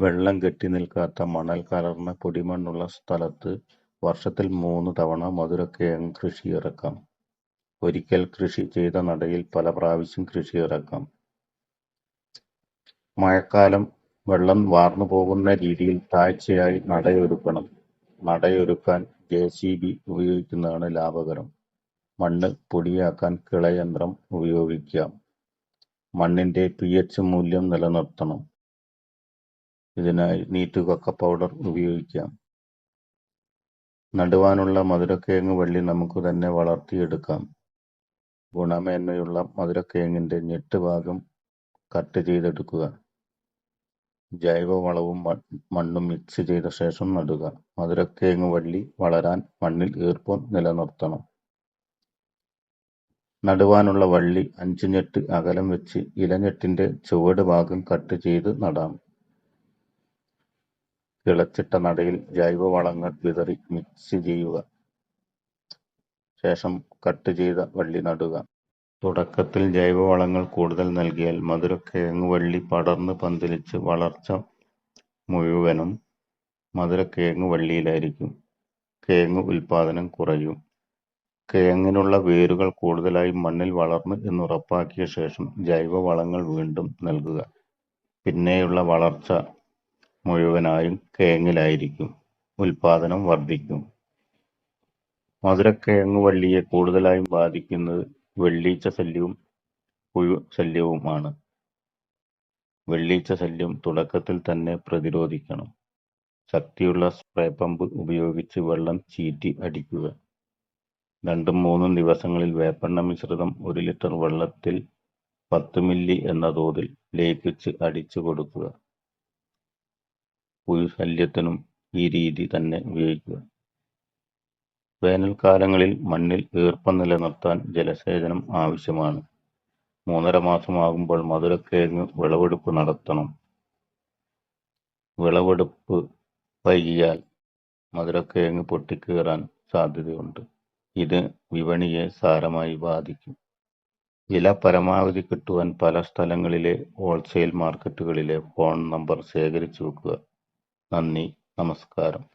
വെള്ളം കെട്ടിനിൽക്കാത്ത മണൽ കലർന്ന പൊടിമണ്ണുള്ള സ്ഥലത്ത് വർഷത്തിൽ മൂന്ന് തവണ മധുരക്കിഴങ്ങ് കൃഷിയിറക്കാം. ഒരിക്കൽ കൃഷി ചെയ്ത നടയിൽ പല പ്രാവശ്യം കൃഷിയിറക്കാം. മഴക്കാലം വെള്ളം വാർന്നുപോകുന്ന രീതിയിൽ താഴ്ചയായി നടയൊരുക്കണം. നടയൊരുക്കാൻ ജെസിബി ഉപയോഗിക്കുന്നതാണ് ലാഭകരം. മണ്ണ് പൊടിയാക്കാൻ കിളയന്ത്രം ഉപയോഗിക്കാം. മണ്ണിന്റെ പിഎച്ച് മൂല്യം നിലനിർത്തണം. ഇതിനായി നീറ്റുകക്ക പൗഡർ ഉപയോഗിക്കാം. നടുവാനുള്ള മധുരക്കിഴങ്ങ് വള്ളി നമുക്ക് തന്നെ വളർത്തിയെടുക്കാം. ഗുണമേന്മയുള്ള മധുരക്കിഴങ്ങിന്റെ ഞെട്ട് ഭാഗം കട്ട് ചെയ്തെടുക്കുക. ജൈവവളവും മണ്ണും മിക്സ് ചെയ്ത ശേഷം നടുക. മധുരക്കിഴങ്ങ് വള്ളി വളരാൻ മണ്ണിൽ ഈർപ്പം നിലനിർത്തണം. നടുവാനുള്ള വള്ളി അഞ്ച് ഞെട്ട് അകലം വെച്ച് ഇലഞ്ഞെട്ടിന്റെ ചുവട് ഭാഗം കട്ട് ചെയ്ത് നടാം. കിളച്ചിട്ട നടയിൽ ജൈവവളങ്ങൾ വിതറി മിക്സ് ചെയ്യുക. ശേഷം കട്ട് ചെയ്ത വള്ളി നടുക. തുടക്കത്തിൽ ജൈവവളങ്ങൾ കൂടുതൽ നൽകിയാൽ മധുരക്കിഴങ്ങ് വള്ളി പടർന്ന് പന്തലിച്ച് വളർച്ച മുഴുവനും മധുരക്കിഴങ്ങ് വള്ളിയിലായിരിക്കും. കിഴങ്ങ് ഉൽപാദനം കുറയും. കിഴങ്ങിനുള്ള വേരുകൾ കൂടുതലായി മണ്ണിൽ വളർന്നു എന്നുറപ്പാക്കിയ ശേഷം ജൈവവളങ്ങൾ വീണ്ടും നൽകുക. പിന്നെയുള്ള വളർച്ച മുഴുവനായും കിഴങ്ങിലായിരിക്കും. ഉൽപാദനം വർദ്ധിക്കും. മധുരക്കിഴങ്ങ് വള്ളിയെ കൂടുതലായും ബാധിക്കുന്നത് വെള്ളീച്ച ശല്യവും പുഴു ശല്യവുമാണ്. വെള്ളീച്ച ശല്യം തുടക്കത്തിൽ തന്നെ പ്രതിരോധിക്കണം. ശക്തിയുള്ള സ്പ്രേ പമ്പ് ഉപയോഗിച്ച് വെള്ളം ചീറ്റി അടിക്കുക. രണ്ടും മൂന്നും ദിവസങ്ങളിൽ വേപ്പെണ്ണ മിശ്രിതം ഒരു ലിറ്റർ വെള്ളത്തിൽ പത്ത് മില്ലി എന്ന തോതിൽ ലയിപ്പിച്ച് അടിച്ചു കൊടുക്കുക. പുഴുശല്യത്തിനും ഈ രീതി തന്നെ ഉപയോഗിക്കുക. വേനൽക്കാലങ്ങളിൽ മണ്ണിൽ ഈർപ്പം നിലനിർത്താൻ ജലസേചനം ആവശ്യമാണ്. മൂന്നര മാസമാകുമ്പോൾ മധുരക്കിഴങ്ങ് വിളവെടുപ്പ് നടത്തണം. വിളവെടുപ്പ് വൈകിയാൽ മധുരക്കിഴങ്ങ് പൊട്ടിക്കീറാൻ സാധ്യതയുണ്ട്. ഇത് വിപണിയെ സാരമായി ബാധിക്കും. വില പരമാവധി കിട്ടുവാൻ പല സ്ഥലങ്ങളിലെ ഹോൾസെയിൽ മാർക്കറ്റുകളിലെ ഫോൺ നമ്പർ ശേഖരിച്ചു വയ്ക്കുക. നന്ദി, നമസ്കാരം.